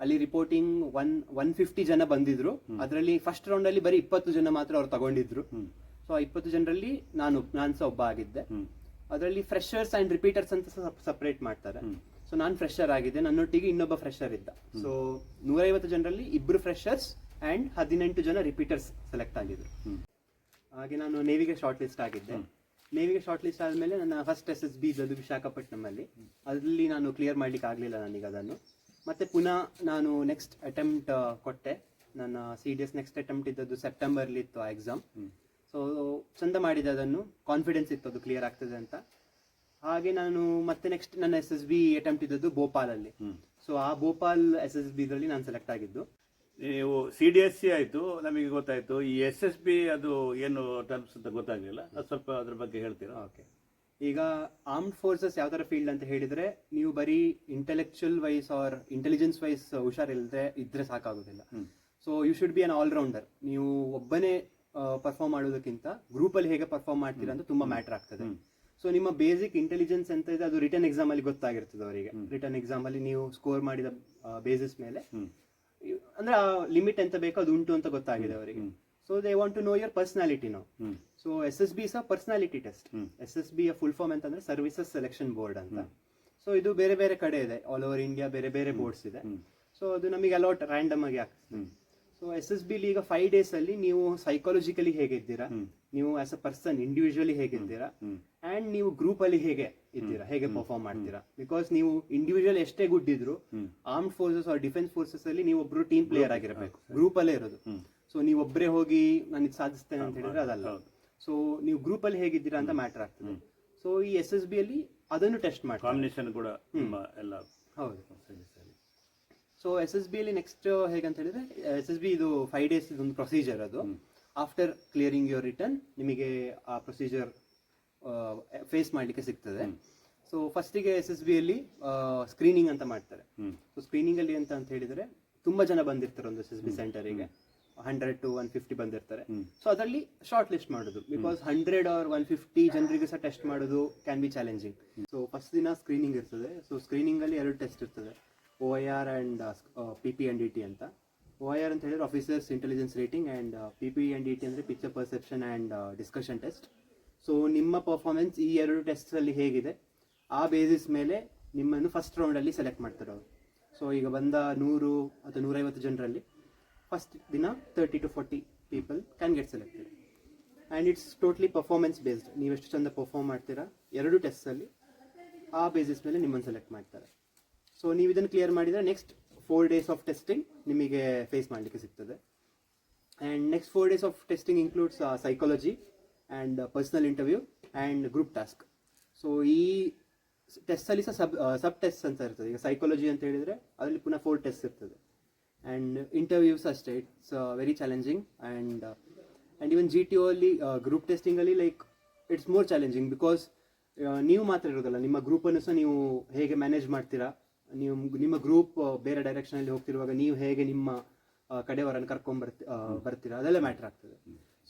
ಅಲ್ಲಿ ರಿಪೋರ್ಟಿಂಗ್ ಒನ್ ಒನ್ ಫಿಫ್ಟಿ ಜನ ಬಂದಿದ್ರು. ಅದರಲ್ಲಿ ಫಸ್ಟ್ ರೌಂಡ್ ಅಲ್ಲಿ ಬರೀ ಇಪ್ಪತ್ತು ಜನ ಮಾತ್ರ ಅವ್ರು ತಗೊಂಡಿದ್ರು. ಸೊ ಆ ಇಪ್ಪತ್ತು ಜನರಲ್ಲಿ ನಾನು ನಾನು ಸಹ ಒಬ್ಬ ಆಗಿದ್ದೆ. ಅದರಲ್ಲಿ ಫ್ರೆಶರ್ಸ್ ಅಂಡ್ ರಿಪೀಟರ್ಸ್ ಅಂತ ಸಪರೇಟ್ ಮಾಡ್ತಾರೆ. ಸೊ ನಾನು ಫ್ರೆಶರ್ ಆಗಿದ್ದೆ. ನನ್ನೊಟ್ಟಿಗೆ ಇನ್ನೊಬ್ಬ ಫ್ರೆಶರ್ ಇದ್ದ. ಸೊ ನೂರೈವತ್ತು ಜನರಲ್ಲಿ ಇಬ್ರು ಫ್ರೆಶರ್ಸ್ ಅಂಡ್ ಹದಿನೆಂಟು ಜನ ರಿಪೀಟರ್ಸ್ ಸೆಲೆಕ್ಟ್ ಆಗಿದ್ರು. ಹಾಗೆ ನಾನು ನೇವಿಗೆ ಶಾರ್ಟ್ ಲಿಸ್ಟ್ ಆಗಿದ್ದೆ. ನೇವಿಗೆ ಶಾರ್ಟ್ ಲಿಸ್ಟ್ ಆದಮೇಲೆ ನನ್ನ ಫಸ್ಟ್ ಎಸ್ ಎಸ್ ಬಿ ಅದು ವಿಶಾಖಪಟ್ಟಣಮಲ್ಲಿ ಅಲ್ಲಿ ನಾನು ಕ್ಲಿಯರ್ ಮಾಡ್ಲಿಕ್ಕೆ ಆಗಲಿಲ್ಲ ನನಗೆ ಅದನ್ನು. ಮತ್ತೆ ಪುನಃ ನಾನು ನೆಕ್ಸ್ಟ್ ಅಟೆಂಪ್ಟ್ ಕೊಟ್ಟೆ. ನನ್ನ C D S next attempt ಇದ್ದದ್ದು ಸೆಪ್ಟೆಂಬರ್ಲಿತ್ತು ಆ ಎಕ್ಸಾಮ್ ಸೊ ಚಂದ ಮಾಡಿದೆ ಅದನ್ನು. ಕಾನ್ಫಿಡೆನ್ಸ್ ಇತ್ತು ಅದು ಕ್ಲಿಯರ್ ಆಗ್ತದೆ ಅಂತ. ಹಾಗೆ ನಾನು ಮತ್ತೆ ನೆಕ್ಸ್ಟ್ ನನ್ನ ಎಸ್ ಎಸ್ ಬಿ ಅಟೆಂಪ್ಟ್ ಇದ್ದದ್ದು ಭೋಪಾಲಲ್ಲಿ. ಸೊ ಆ ಭೋಪಾಲ್ ಎಸ್ ಎಸ್ ಬಿ ಇದರಲ್ಲಿ ನಾನು ಸೆಲೆಕ್ಟ್ ಆಗಿದ್ದು. ನೀವು ಸಿ ಡಿ ಎಸ್ ಸಿ ಆಯಿತು ನಮಗೆ ಗೊತ್ತಾಯಿತು. ಈ ಎಸ್ ಎಸ್ ಬಿ ಅದು ಏನು ಟರ್ಮ್ಸ್ ಅಂತ ಗೊತ್ತಾಗ್ಲಿಲ್ಲ. ಅದು ಸ್ವಲ್ಪ ಅದ್ರ ಬಗ್ಗೆ ಹೇಳ್ತೀರಾ? ಓಕೆ ಈಗ ಆರ್ಮ್ಡ್ ಫೋರ್ಸಸ್ ಯಾವ ಥರ ಫೀಲ್ಡ್ ಅಂತ ಹೇಳಿದರೆ ನೀವು ಬರೀ intellectual wise or intelligence wise ಹುಷಾರಿಲ್ಲದೆ ಇದ್ರೆ ಸಾಕಾಗೋದಿಲ್ಲ. So you should be an all-rounder ನೀವು ಒಬ್ಬನೇ ಪರ್ಫಾರ್ಮ್ ಮಾಡೋದಕ್ಕಿಂತ ಗ್ರೂಪ್ ಅಲ್ಲಿ ಹೇಗೆ ಪರ್ಫಾರ್ಮ್ ಮಾಡ್ತೀರಾ ಅಂತ ತುಂಬಾ ಮ್ಯಾಟರ್ ಆಗ್ತದೆ. ಸೊ ನಿಮ್ಮ ಬೇಸಿಕ್ ಇಂಟೆಲಿಜೆನ್ಸ್ ಅಂತ ಇದೆ ಅದು ರಿಟರ್ನ್ ಎಕ್ಸಾಮ್ ಅಲ್ಲಿ ಗೊತ್ತಾಗಿರ್ತದೆ ಅವರಿಗೆ. ರಿಟರ್ನ್ ಎಕ್ಸಾಮ್ ಅಲ್ಲಿ ನೀವು ಸ್ಕೋರ್ ಮಾಡಿದ ಬೇಸಿಸ್ ಮೇಲೆ ಅಂದ್ರೆ ಆ ಲಿಮಿಟ್ ಎಂತ ಬೇಕೋ ಅದು ಉಂಟು ಅಂತ ಗೊತ್ತಾಗಿದೆ ಅವರಿಗೆ. So they want to know your personality no so S S B ಸಹ personality test S S B full form ಅಂತಂದ್ರೆ ಸರ್ವಿಸಸ್ ಸೆಲೆಕ್ಷನ್ ಬೋರ್ಡ್ ಅಂತ. ಸೊ ಇದು ಬೇರೆ ಬೇರೆ ಕಡೆ ಇದೆ. ಆಲ್ ಓವರ್ ಇಂಡಿಯಾ ಬೇರೆ ಬೇರೆ ಬೋರ್ಡ್ಸ್ ಇದೆ. ಸೊ ಅದು ನಮಗೆ ಅಲೌಟ್ ರ್ಯಾಂಡಮ್ ಆಗಿ ಆಗ್ತದೆ. ಸೊ ಎಸ್ ಎಸ್ ಬಿ ಈಗ ಫೈವ್ ಡೇಸ್ ಅಲ್ಲಿ ನೀವು ಸೈಕಾಲಜಿಕಲಿ ಹೇಗಿದ್ದೀರಾ ನೀವು ಆಸ್ ಅ ಪರ್ಸನ್ ಇಂಡಿವಿಜುವಲಿ ಹೇಗಿದ್ದೀರಾ ಅಂಡ್ ನೀವು ಗ್ರೂಪ್ ಅಲ್ಲಿ ಹೇಗೆ ಇದ್ದೀರಾ? ಹೇಗೆ ಪರ್ಫಾರ್ಮ್ ಮಾಡ್ತೀರಾ? ಬಿಕಾಸ್ ನೀವು ಇಂಡಿವಿಜುವಲ್ ಎಷ್ಟೇ ಗುಡ್ ಇದ್ರು armed forces or defence forces ಅಲ್ಲಿ ನೀವು ಒಬ್ರು ಟೀಮ್ ಪ್ಲೇಯರ್ ಆಗಿರಬೇಕು. ಗ್ರೂಪ್ ಅಲ್ಲೇ ಇರೋದು. ಸೊ ನೀವು ಒಬ್ಬರೇ ಹೋಗಿ ನಾನು ಇದು ಸಾಧಿಸ್ತೇನೆ ಅಂತ ಹೇಳಿದ್ರೆ ಅದಲ್ಲ. ಸೊ ನೀವು ಗ್ರೂಪ್ ಅಲ್ಲಿ ಹೇಗಿದ್ದೀರಾ ಅಂತ ಮ್ಯಾಟರ್ ಆಗ್ತದೆ. ಸೊ ಈ ಎಸ್ ಎಸ್ ಬಿ ಅಲ್ಲಿ ಅದನ್ನು ಟೆಸ್ಟ್ ಮಾಡ್ತಾರೆ. ಕಾಂಬಿನೇಷನ್ ಕೂಡ ಎಲ್ಲ ಹೌದು. ಸೊ ಎಸ್ ಎಸ್ ಬಿ ಅಲ್ಲಿ ನೆಕ್ಸ್ಟ್ ಹೇಗಂತ ಹೇಳಿದ್ರೆ ಎಸ್ ಎಸ್ ಬಿ ಇದು ಫೈವ್ ಡೇಸ್ ಒಂದು ಪ್ರೊಸೀಜರ್ ಅದು. ಆಫ್ಟರ್ ಕ್ಲಿಯರಿಂಗ್ ಯುವರ್ ರಿಟರ್ನ್ ನಿಮಗೆ ಆ ಪ್ರೊಸೀಜರ್ ಫೇಸ್ ಮಾಡಲಿಕ್ಕೆ ಸಿಗ್ತದೆ. ಸೊ ಫಸ್ಟಿಗೆ ಎಸ್ ಎಸ್ ಬಿ ಅಲ್ಲಿ ಸ್ಕ್ರೀನಿಂಗ್ ಅಂತ ಮಾಡ್ತಾರೆ. ಸೊ ಸ್ಕ್ರೀನಿಂಗ್ ಅಲ್ಲಿ ಅಂತ ಅಂತ ಹೇಳಿದ್ರೆ ತುಂಬಾ ಜನ ಬಂದಿರ್ತಾರೆ ಒಂದು ಎಸ್ ಎಸ್ ಬಿ ಸೆಂಟರಿಗೆ ಹಂಡ್ರೆಡ್ ಟು ಒನ್ ಫಿಫ್ಟಿ ಬಂದಿರ್ತಾರೆ. ಸೊ ಅದರಲ್ಲಿ ಶಾರ್ಟ್ ಲಿಸ್ಟ್ ಮಾಡೋದು. Because hundred or one fifty ಜನರಿಗೆ ಸಹ ಟೆಸ್ಟ್ ಮಾಡೋದು can be challenging so first ದಿನ ಸ್ಕ್ರೀನಿಂಗ್ ಇರ್ತದೆ. ಸೊ ಸ್ಕ್ರೀನಿಂಗ್ ಅಲ್ಲಿ ಎರಡು ಟೆಸ್ಟ್ ಇರ್ತದೆ. O I R and P P N D T ಅಂತ. ಓ ಐ ಆರ್ ಅಂತ ಹೇಳಿದ್ರೆ officers intelligence rating and P P N D T ಅಂದರೆ picture perception and discussion test so ನಿಮ್ಮ ಪರ್ಫಾರ್ಮೆನ್ಸ್ ಈ ಎರಡು ಟೆಸ್ಟಲ್ಲಿ ಹೇಗಿದೆ? ಆ ಬೇಸಿಸ್ ಮೇಲೆ ನಿಮ್ಮನ್ನು ಫಸ್ಟ್ ರೌಂಡಲ್ಲಿ ಸೆಲೆಕ್ಟ್ ಮಾಡ್ತಾರೆ ಅವರು. ಸೊ ಈಗ ಬಂದ ನೂರು ಅಥವಾ ನೂರೈವತ್ತು ಜನರಲ್ಲಿ ಫಸ್ಟ್ ದಿನ thirty to forty people can get selected and it's totally performance based ನೀವು ಎಷ್ಟು ಚಂದ ಪರ್ಫಾರ್ಮ್ ಮಾಡ್ತೀರಾ ಎರಡು ಟೆಸ್ಟಲ್ಲಿ ಆ ಬೇಸಿಸ್ ಮೇಲೆ ನಿಮ್ಮನ್ನು ಸೆಲೆಕ್ಟ್ ಮಾಡ್ತಾರೆ. ಸೊ ನೀವು ಇದನ್ನು ಕ್ಲಿಯರ್ ಮಾಡಿದರೆ next four days of testing ನಿಮಗೆ ಫೇಸ್ ಮಾಡಲಿಕ್ಕೆ ಸಿಗ್ತದೆ. And next four days of testing includes psychology and personal interview and group task so ಈ ಟೆಸ್ಟಲ್ಲಿ ಸಹ ಸಬ್ ಸಬ್ ಟೆಸ್ಟ್ ಅಂತ ಇರ್ತದೆ. ಈಗ ಸೈಕಾಲಜಿ ಅಂತ ಹೇಳಿದರೆ ಅದರಲ್ಲಿ ಪುನಃ ಫೋರ್ ಟೆಸ್ಟ್ ಇರ್ತದೆ. ಆ್ಯಂಡ್ ಇಂಟರ್ವ್ಯೂಸ್ ಅಷ್ಟೇ. It's very challenging and and even G T ಅಲ್ಲಿ group ಟೆಸ್ಟಿಂಗಲ್ಲಿ like it's more challenging because ನೀವು ಮಾತ್ರ ಇರೋದಲ್ಲ. ನಿಮ್ಮ ಗ್ರೂಪನ್ನು ಸಹ ನೀವು ಹೇಗೆ ಮ್ಯಾನೇಜ್ ಮಾಡ್ತೀರಾ? ನೀವು ನಿಮ್ಮ ಗ್ರೂಪ್ ಬೇರೆ ಡೈರೆಕ್ಷನಲ್ಲಿ ಹೋಗ್ತಿರುವಾಗ ನೀವು ಹೇಗೆ ನಿಮ್ಮ ಕಡೆಯವರನ್ನು ಕರ್ಕೊಂಡ್ ಬರ್ತಿ ಬರ್ತೀರಾ? ಅದೆಲ್ಲ ಮ್ಯಾಟ್ರ್ ಆಗ್ತದೆ.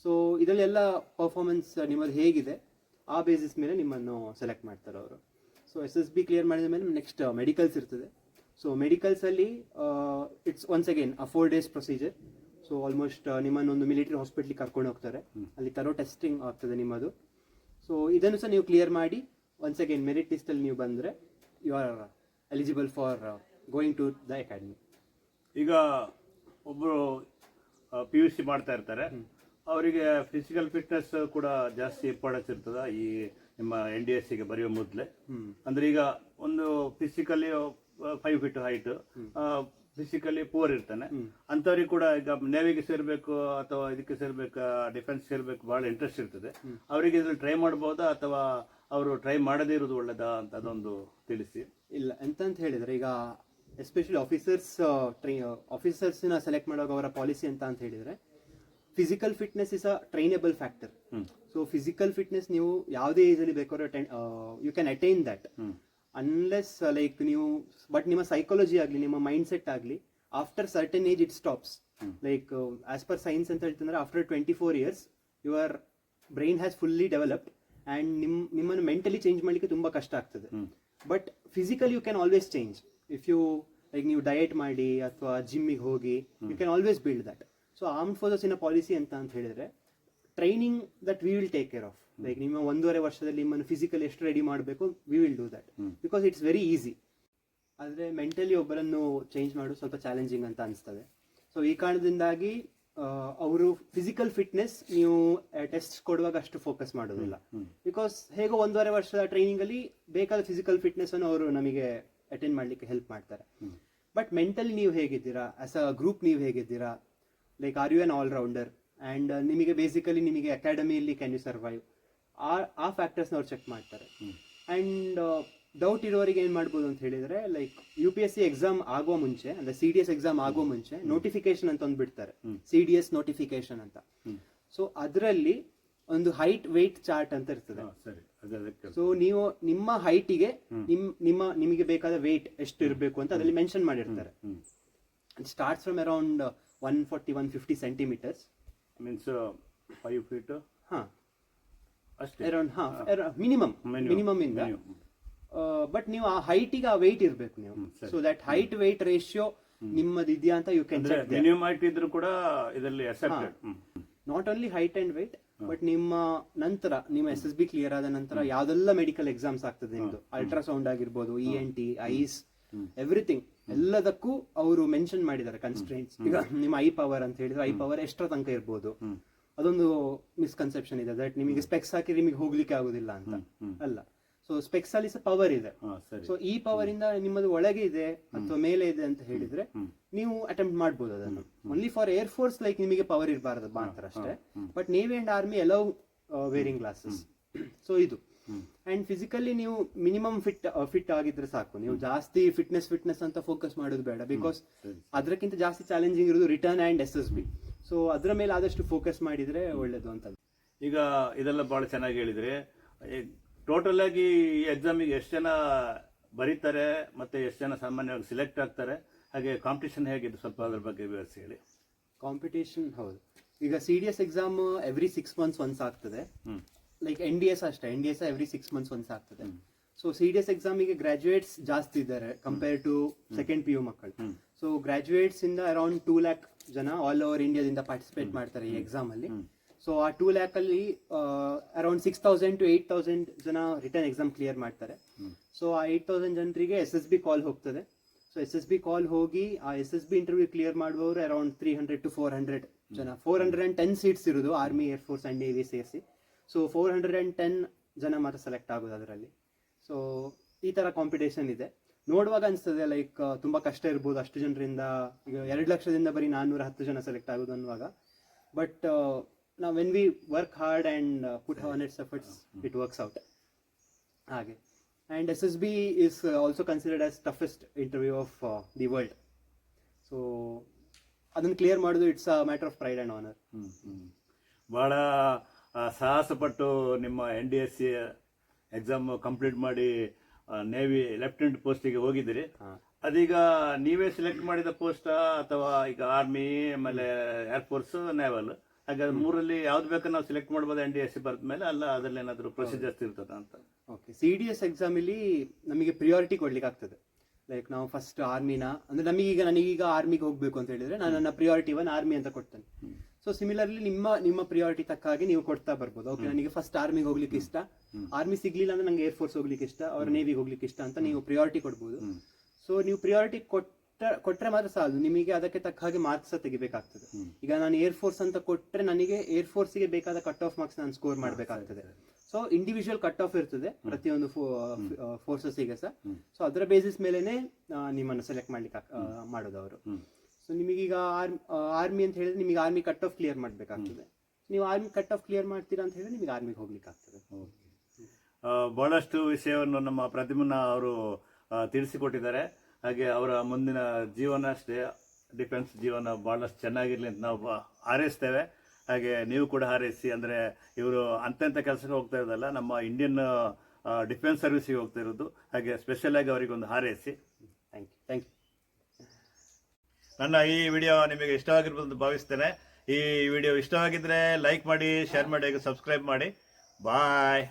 ಸೊ ಇದರಲ್ಲೆಲ್ಲ ಪರ್ಫಾರ್ಮೆನ್ಸ್ ನಿಮ್ಮದು ಹೇಗಿದೆ? ಆ ಬೇಸಿಸ್ ಮೇಲೆ ನಿಮ್ಮನ್ನು ಸೆಲೆಕ್ಟ್ ಮಾಡ್ತಾರೆ ಅವರು. So S S B clear ಮಾಡಿದ ಮೇಲೆ ನೆಕ್ಸ್ಟ್ ಮೆಡಿಕಲ್ಸ್ ಇರ್ತದೆ. So ಮೆಡಿಕಲ್ಸಲ್ಲಿ it's once again a four days procedure so almost ನಿಮ್ಮನ್ನು ಒಂದು ಮಿಲಿಟರಿ ಹಾಸ್ಪಿಟ್ಲಿಗೆ ಕರ್ಕೊಂಡು ಹೋಗ್ತಾರೆ. ಅಲ್ಲಿ ತರೋ ಟೆಸ್ಟಿಂಗ್ ಆಗ್ತದೆ ನಿಮ್ಮದು. ಸೊ ಇದನ್ನು ಸಹ ನೀವು ಕ್ಲಿಯರ್ ಮಾಡಿ ಒನ್ಸ್ ಅಗೇನ್ ಮೆರಿಟ್ ಲಿಸ್ಟಲ್ಲಿ ನೀವು ಬಂದರೆ you are eligible for going to the academy ಈಗ ಒಬ್ಬರು ಪಿ ಯು ಸಿ ಮಾಡ್ತಾ ಇರ್ತಾರೆ. ಅವರಿಗೆ ಫಿಸಿಕಲ್ ಫಿಟ್ನೆಸ್ ಕೂಡ ಜಾಸ್ತಿ ಇಂಪಾರ್ಟೆನ್ಸ್ ಇರ್ತದೆ ಈ ನಿಮ್ಮ ಎನ್ ಡಿ ಎಸ್ಗೆ ಬರೆಯೋ ಮೊದಲೇ. ಅಂದ್ರೆ ಈಗ ಒಂದು physically five feet height physically poor ಇರ್ತಾನೆ. ಅಂಥವ್ರಿಗೆ ಕೂಡ ಈಗ ನೇವಿಗೆ ಸೇರ್ಬೇಕು ಅಥವಾ ಇದಕ್ಕೆ ಸೇರ್ಬೇಕು ಡಿಫೆನ್ಸ್ ಸೇರ್ಬೇಕು ಬಹಳ ಇಂಟ್ರೆಸ್ಟ್ ಇರ್ತದೆ. ಅವರಿಗೆ ಇದ್ರಲ್ಲಿ ಟ್ರೈ ಮಾಡ್ಬೋದಾ ಅಥವಾ ಅವರು ಟ್ರೈ ಮಾಡದೇ ಇರೋದು ಒಳ್ಳೇದಾ ಅಂತ ಅದೊಂದು ತಿಳಿಸಿ. ಇಲ್ಲ ಎಂತ ಅಂತ ಹೇಳಿದ್ರೆ ಈಗ ಎಸ್ಪೆಷಲಿ ಆಫೀಸರ್ಸ್ ಟ್ರೈ ಆಫೀಸರ್ಸ್ನ ಸೆಲೆಕ್ಟ್ ಮಾಡುವಾಗ ಅವರ ಪಾಲಿಸಿ ಅಂತ ಅಂತ ಹೇಳಿದ್ರೆ physical fitness is a trainable factor so physical fitness ನೀವು ಯಾವುದೇ ಏಜಲ್ಲಿ ಬೇಕಾದ್ರೆ you can attain that unless like ನೀವು ಬಟ್ ನಿಮ್ಮ ಸೈಕಾಲಜಿ ಆಗಲಿ ನಿಮ್ಮ ಮೈಂಡ್ ಸೆಟ್ ಆಗಲಿ after certain age it stops like as per science ಅಂತ ಹೇಳ್ತಂದ್ರೆ after twenty four years your brain has fully developed and ನಿಮ್ಮ ನಿಮ್ಮನ್ನು ಮೆಂಟಲಿ ಚೇಂಜ್ ಮಾಡಲಿಕ್ಕೆ ತುಂಬ ಕಷ್ಟ ಆಗ್ತದೆ. But physical you can always change if you like ನೀವು ಡಯಟ್ ಮಾಡಿ ಅಥವಾ ಜಿಮ್ಮಿಗೆ ಹೋಗಿ you can always build that so in ಫೋರ್ಸಸ್ಸಿನ policy ಅಂತ ಅಂತ ಹೇಳಿದ್ರೆ training that we will take care of like ನಿಮ್ಮ ಒಂದೂವರೆ ವರ್ಷದಲ್ಲಿ ನಿಮ್ಮನ್ನು ಫಿಸಿಕಲ್ ಎಷ್ಟು ರೆಡಿ ಮಾಡಬೇಕು we will do that because it's very easy ಆದರೆ ಮೆಂಟಲಿ ಒಬ್ಬರನ್ನು ಚೇಂಜ್ ಮಾಡೋದು ಸ್ವಲ್ಪ ಚಾಲೆಂಜಿಂಗ್ ಅಂತ ಅನಿಸ್ತದೆ. ಸೊ ಈ ಕಾರಣದಿಂದಾಗಿ ಅವರು ಫಿಸಿಕಲ್ ಫಿಟ್ನೆಸ್ ನೀವು ಟೆಸ್ಟ್ ಕೊಡುವಾಗ ಅಷ್ಟು ಫೋಕಸ್ ಮಾಡೋದಿಲ್ಲ. ಬಿಕಾಸ್ ಹೇಗೋ ಒಂದೂವರೆ ವರ್ಷದ ಟ್ರೈನಿಂಗ್ ಅಲ್ಲಿ ಬೇಕಾದ ಫಿಸಿಕಲ್ ಫಿಟ್ನೆಸ್ ಅನ್ನು ಅವರು ನಮಗೆ ಅಟೆಂಡ್ ಮಾಡಲಿಕ್ಕೆ ಹೆಲ್ಪ್ ಮಾಡ್ತಾರೆ. ಬಟ್ ಮೆಂಟಲಿ ನೀವು ಹೇಗಿದ್ದೀರಾ? ಆಸ್ ಅ ಗ್ರೂಪ್ ನೀವು ಹೇಗಿದ್ದೀರಾ? Like are you an all-rounder and ನಿಮಗೆ ಬೇಸಿಕಲಿ ನಿಮಗೆ ಅಕಾಡೆಮಿಯಲ್ಲಿ ಕ್ಯಾನ್ ಯು ಸರ್ವೈವ್ ಆ ಆ ಫ್ಯಾಕ್ಟರ್ಸ್ನ ಅವ್ರು ಚೆಕ್ ಮಾಡ್ತಾರೆ. ಆ್ಯಂಡ್ ಡೌಟ್ ಇರೋರಿಗೆ ಏನು ಮಾಡ್ಬೋದು ಅಂತ ಹೇಳಿದ್ರೆ like U P S C exam ಆಗುವ ಮುಂಚೆ ಅಂದ್ರೆ ಸಿ ಡಿ ಎಸ್ ಎಕ್ಸಾಮ್ ಆಗುವ ಮುಂಚೆ ನೋಟಿಫಿಕೇಶನ್ ಅಂತ ಒಂದು ಬಿಡ್ತಾರೆ. ಸಿ ಡಿ ಎಸ್ ನೋಟಿಫಿಕೇಶನ್ ಅಂತ. ಸೊ ಅದರಲ್ಲಿ ಒಂದು ಹೈಟ್ ವೆಯ್ಟ್ ಚಾರ್ಟ್ ಅಂತ ಇರ್ತದೆ. ಸೊ ನೀವು ನಿಮ್ಮ ಹೈಟಿಗೆ ನಿಮ್ ನಿಮ್ಮ ನಿಮಗೆ ಬೇಕಾದ ವೆಯ್ಟ್ ಎಷ್ಟು ಇರಬೇಕು ಅಂತ ಅದರಲ್ಲಿ ಮೆನ್ಷನ್ ಮಾಡಿರ್ತಾರೆ. Start starts from around one forty one fifty centimeters means five feet ಹಾ. ಅಷ್ಟೇ. ಅರೌಂಡ್ ಹಾ ಮಿನಿಮಮ್ ಮಿನಿಮಮ್ ಇಂದ. ಬಟ್ ನೀವು ಆ ಹೈಟಿಗೆ ಆ ವೆಯ್ಟ್ ಇರಬೇಕು ನೀವು. So that height weight ratio ನಿಮ್ಮದು ಇದೆಯಾ ಅಂತ ಯು ಕ್ಯಾನ್ ಮಿನಿಮಮ್ ಹೈಟ್ ಇದ್ರೂ ಕೂಡ ಇದರಲ್ಲಿ accepted not only height and weight but ನಿಮ್ಮ ನಂತರ ನಿಮ್ಮ ಎಸ್ ಎಸ್ ಬಿ ಕ್ಲಿಯರ್ ಆದ ನಂತರ ಯಾವ್ದೆಲ್ಲ ಮೆಡಿಕಲ್ ಎಕ್ಸಾಮ್ಸ್ ಆಗ್ತದೆ ನಿಮ್ದು? ಅಲ್ಟ್ರಾಸೌಂಡ್ ಆಗಿರ್ಬೋದು E N T eyes everything ಎಲ್ಲದಕ್ಕೂ ಅವರು ಮೆನ್ಷನ್ ಮಾಡಿದ್ದಾರೆ ಕನ್ಸ್ಟ್ರೆಂಟ್ಸ್ ಈಗ ನಿಮ್ಮ ಐ ಪವರ್ ಅಂತ ಹೇಳಿದ್ರೆ ಐ ಪವರ್ ಎಷ್ಟರ ತನಕ ಇರ್ಬೋದು? ಅದೊಂದು ಮಿಸ್ಕನ್ಸೆಪ್ಷನ್ ಇದೆ. ದಟ್ ನಿಮಗೆ ಸ್ಪೆಕ್ಸ್ ಹಾಕಿ ನಿಮಗೆ ಹೋಗ್ಲಿಕ್ಕೆ ಆಗುದಿಲ್ಲ ಅಂತ. ಅಲ್ಲ. ಸೊ ಸ್ಪೆಕ್ಸ್ ಅಲ್ಲಿ ಸಹ ಪವರ್ ಇದೆ. ಸೊ ಈ ಪವರ್ ಇಂದ ನಿಮ್ಮದು ಒಳಗೆ ಇದೆ ಅಥವಾ ಮೇಲೆ ಇದೆ ಅಂತ ಹೇಳಿದ್ರೆ. ನೀವು ಅಟೆಂಪ್ಟ್ ಮಾಡ್ಬೋದು ಅದನ್ನು. Only for air force like ನಿಮಗೆ ಪವರ್ ಇರಬಾರದು ಮಾತ್ರ ಅಷ್ಟೇ. But navy and army allow wearing glasses so ಇದು. ಅಂಡ್ ಫಿಸಿಕಲಿ ನೀವು ಮಿನಿಮಮ್ ಫಿಟ್ ಫಿಟ್ ಆಗಿದ್ರೆ ಸಾಕು. ನೀವು ಜಾಸ್ತಿ ಫಿಟ್ನೆಸ್ ಫಿಟ್ನೆಸ್ ಅಂತ ಫೋಕಸ್ ಮಾಡೋದು ಬೇಡ. ಬಿಕಾಸ್. ಅದಕ್ಕಿಂತ ಜಾಸ್ತಿ ಚಾಲೆಂಜಿಂಗ್ ಇರೋದು written and S S B so ಅದರ ಮೇಲೆ ಆದಷ್ಟು ಫೋಕಸ್ ಮಾಡಿದ್ರೆ ಒಳ್ಳೇದು ಅಂತ ಈಗ ಇದೆಲ್ಲ ಬಹಳ ಚೆನ್ನಾಗಿ ಹೇಳಿದ್ರಿ ಟೋಟಲ್ ಆಗಿ ಈ ಎಕ್ಸಾಮಿಗೆ ಎಷ್ಟು ಜನ ಬರೀತಾರೆ ಮತ್ತೆ ಎಷ್ಟು ಜನ ಸಾಮಾನ್ಯವಾಗಿ ಸಿಲೆಕ್ಟ್ ಆಗ್ತಾರೆ? ಹಾಗೆ ಕಾಂಪಿಟೇಷನ್ ಹೇಗಿದೆ ಸ್ವಲ್ಪ ಅದ್ರ ಬಗ್ಗೆ ವಿವರಿಸಿ ಹೇಳಿ. ಕಾಂಪಿಟೇಷನ್ ಹೌದು. ಈಗ C D S exam every six months once ಆಗ್ತದೆ. ಲೈಕ್ ಎನ್ ಡಿ ಎಸ್ ಅಷ್ಟೇ. N D S every six months once ಆಗ್ತದೆ. ಸೊ ಸಿ ಡಿ ಎಸ್ ಎಕ್ಸಾಮಿಗೆ ಗ್ರಾಜುಯೇಟ್ಸ್ ಜಾಸ್ತಿ ಇದ್ದಾರೆ compare to second P U ಮಕ್ಕಳು. ಸೊ ಗ್ರಾಜುಯೇಟ್ಸ್ ಇಂದ ಅರೌಂಡ್ ಟೂ ಲ್ಯಾಕ್ ಜನ ಆಲ್ ಓವರ್ ಇಂಡಿಯಾದಿಂದ ಪಾರ್ಟಿಸಿಪೇಟ್ ಮಾಡ್ತಾರೆ ಈ ಎಕ್ಸಾಮ್ ಅಲ್ಲಿ. ಸೊ ಆ ಟೂ ಲ್ಯಾಕ್ ಅಲ್ಲಿ around six thousand to eight thousand ಜನ ರಿಟರ್ನ್ ಎಕ್ಸಾಮ್ ಕ್ಲಿಯರ್ ಮಾಡ್ತಾರೆ. ಸೊ ಆ ಏಟ್ ತೌಸಂಡ್ ಜನರಿಗೆ ಎಸ್ ಎಸ್ ಬಿ ಕಾಲ್ ಹೋಗ್ತದೆ. So S S B call ಹೋಗಿ ಆ S S B interview clear ಮಾಡುವವರು around three hundred to four hundred ಜನ. Four hundred and ten seats ಇರೋದು army air force and navy ಸೇರಿಸಿ. So four hundred and ten ಜನ ಮಾತ್ರ ಸೆಲೆಕ್ಟ್ ಆಗೋದು ಅದರಲ್ಲಿ. ಸೊ ಈ ತರ ಕಾಂಪಿಟೇಷನ್ ಇದೆ. ನೋಡುವಾಗ ಅನಿಸ್ತದೆ ಲೈಕ್ ತುಂಬಾ ಕಷ್ಟ ಇರ್ಬೋದು. ಅಷ್ಟು ಜನರಿಂದ ಈಗ ಎರಡು ಲಕ್ಷದಿಂದ ಬರೀ ನಾನ್ನೂರ ಹತ್ತು ಜನ ಸೆಲೆಕ್ಟ್ ಆಗೋದು ಅನ್ನುವಾಗ. ಬಟ್ ನಾವು when we work hard and put on its efforts it works out ಹಾಗೆ and S S B is also considered as toughest interview of the world so ಅದನ್ನು ಕ್ಲಿಯರ್ ಮಾಡೋದು it's a matter of pride and honour ಹ್ಞೂ ಹ್ಞೂ ಭಾಳ ಆ, ಸಾಹಸ ಪಟ್ಟು ನಿಮ್ಮ N D S C exam complete ಮಾಡಿ ನೇವಿ ಲೆಫ್ಟಿನೆಂಟ್ ಪೋಸ್ಟಿಗೆ ಹೋಗಿದ್ದೀರಿ. ಅದೀಗ ನೀವೇ ಸೆಲೆಕ್ಟ್ ಮಾಡಿದ ಪೋಸ್ಟಾ ಅಥವಾ ಈಗ ಆರ್ಮಿ ಆಮೇಲೆ ಏರ್ಫೋರ್ಸ್ ನೇವಲ್ ಹಾಗಾದ್ರೆ ಮೂರಲ್ಲಿ ಯಾವ್ದು ಬೇಕು ನಾವು ಸೆಲೆಕ್ಟ್ ಮಾಡ್ಬೋದು ಎನ್ ಡಿ ಎಸ್ ಸಿ ಬರ್ದ ಮೇಲೆ ಅಲ್ಲ ಅದ್ರಲ್ಲಿ ಏನಾದ್ರು ಪ್ರೊಸೀಜರ್ಸ್ ಇರ್ತದ ಅಂತ. ಓಕೆ ಸಿ ಡಿ ಎಸ್ ಎಕ್ಸಾಮಲ್ಲಿ ನಮಗೆ ಪ್ರಿಯಾರಿಟಿ ಕೊಡ್ಲಿಕ್ಕೆ ಆಗ್ತದೆ. ಲೈಕ್ ನಾವು ಫಸ್ಟ್ ಆರ್ಮಿನ ಅಂದ್ರೆ ನಮಗೀಗ ನನಗೀಗ ಆರ್ಮಿಗೆ ಹೋಗ್ಬೇಕು ಅಂತ ಹೇಳಿದ್ರೆ ನಾನು ನನ್ನ ಪ್ರಿಯಾರಿಟಿ ಒನ್ ಆರ್ಮಿ ಅಂತ ಕೊಡ್ತೇನೆ. ಸೊ ಸಿಮಿಲರ್ಲಿ ನಿಮ್ಮ ನಿಮ್ಮ ಪ್ರಿಯಾರಿಟಿ ತಕ್ಕ ಹಾಗೆ ನೀವು ಕೊಡ್ತಾ ಬರ್ಬೋದು. ಓಕೆ ನನಗೆ ಫಸ್ಟ್ ಆರ್ಮಿಗೆ ಹೋಗ್ಲಿಕ್ಕೆ ಇಷ್ಟ. ಆರ್ಮಿ ಸಿಗ್ಲಿಲ್ಲ ಅಂದ್ರೆ ನಂಗೆ ಏರ್ ಫೋರ್ಸ್ ಹೋಗ್ಲಿಕ್ಕೆ ಇಷ್ಟ ಅವ್ರ ನೇವಿಗೆ ಹೋಗ್ಲಿಕ್ಕೆ ಇಷ್ಟ ಅಂತ ನೀವು ಪ್ರಿಯಾರಿಟಿ ಕೊಡ್ಬೋದು. ಸೊ ನೀವು ಪ್ರಿಯಾರಿಟಿ ಕೊಟ್ಟ ಕೊಟ್ರೆ ಮಾತ್ರ ಸಾಲದು. ನಿಮಗೆ ಅದಕ್ಕೆ ತಕ್ಕ ಹಾಗೆ ಮಾರ್ಕ್ಸ್ ತೆಗಿಬೇಕಾಗ್ತದೆ. ಈಗ ನಾನು ಏರ್ ಫೋರ್ಸ್ ಅಂತ ಕೊಟ್ಟರೆ ನನಗೆ ಏರ್ ಫೋರ್ಸ್ಗೆ ಬೇಕಾದ ಕಟ್ ಆಫ್ ಮಾರ್ಕ್ಸ್ ನಾನು ಸ್ಕೋರ್ ಮಾಡಬೇಕಾಗ್ತದೆ. ಸೊ ಇಂಡಿವಿಜುವಲ್ ಕಟ್ ಆಫ್ ಇರ್ತದೆ ಪ್ರತಿಯೊಂದು ಫೋರ್ಸಸ್ಸಿಗೆ ಸಹ. ಸೊ ಅದರ ಬೇಸಿಸ್ ಮೇಲೆನೆ ನಿಮ್ಮನ್ನು ಸೆಲೆಕ್ಟ್ ಮಾಡ್ಲಿಕ್ಕೆ ಮಾಡೋದು ಅವರು ಸೊ ನಿಮಗೀಗ ಆರ್ಮಿ ಅಂತ ಹೇಳಿದ್ರೆ ನಿಮಗೆ ಆರ್ಮಿ ಕಟ್ ಆಫ್ ಕ್ಲಿಯರ್ ಮಾಡಬೇಕಾಗ್ತದೆ. ನೀವು ಆರ್ಮಿ ಕಟ್ ಆಫ್ ಕ್ಲಿಯರ್ ಮಾಡ್ತೀರಾ ಅಂತ ಹೇಳಿದ್ರೆ ನಿಮಗೆ ಆರ್ಮಿಗೆ ಹೋಗ್ಲಿಕ್ಕೆ ಆಗ್ತದೆ ಬಹಳಷ್ಟು ವಿಷಯವನ್ನು ನಮ್ಮ ಪ್ರತಿಮನ್ನ ಅವರು ತಿಳಿಸಿಕೊಟ್ಟಿದ್ದಾರೆ. ಹಾಗೆ ಅವರ ಮುಂದಿನ ಜೀವನ ಅಷ್ಟೇ ಡಿಫೆನ್ಸ್ ಜೀವನ ಭಾಳಷ್ಟು ಚೆನ್ನಾಗಿರಲಿ ಅಂತ ನಾವು ಹಾರೈಸ್ತೇವೆ. ಹಾಗೆ ನೀವು ಕೂಡ ಹಾರೈಸಿ, ಅಂದರೆ ಇವರು ಅಂತೆಂಥ ಕೆಲಸಕ್ಕೆ ಹೋಗ್ತಾ ಇರೋದಲ್ಲ, ನಮ್ಮ ಇಂಡಿಯನ್ ಡಿಫೆನ್ಸ್ ಸರ್ವಿಸಿಗೆ ಹೋಗ್ತಾ ಇರೋದು. ಹಾಗೆ ಸ್ಪೆಷಲ್ ಆಗಿ ಅವರಿಗೊಂದು ಹಾರೈಸಿ. ಥ್ಯಾಂಕ್ ಯು ಥ್ಯಾಂಕ್ ಯು ನನ್ನ ಈ ವಿಡಿಯೋ ನಿಮಗೆ ಇಷ್ಟವಾಗಿರ್ಬೋದು ಅಂತ ಭಾವಿಸ್ತೇನೆ. ಈ ವಿಡಿಯೋ ಇಷ್ಟವಾಗಿದ್ದರೆ ಲೈಕ್ ಮಾಡಿ ಶೇರ್ ಮಾಡಿ ಸಬ್ಸ್ಕ್ರೈಬ್ ಮಾಡಿ. ಬಾಯ್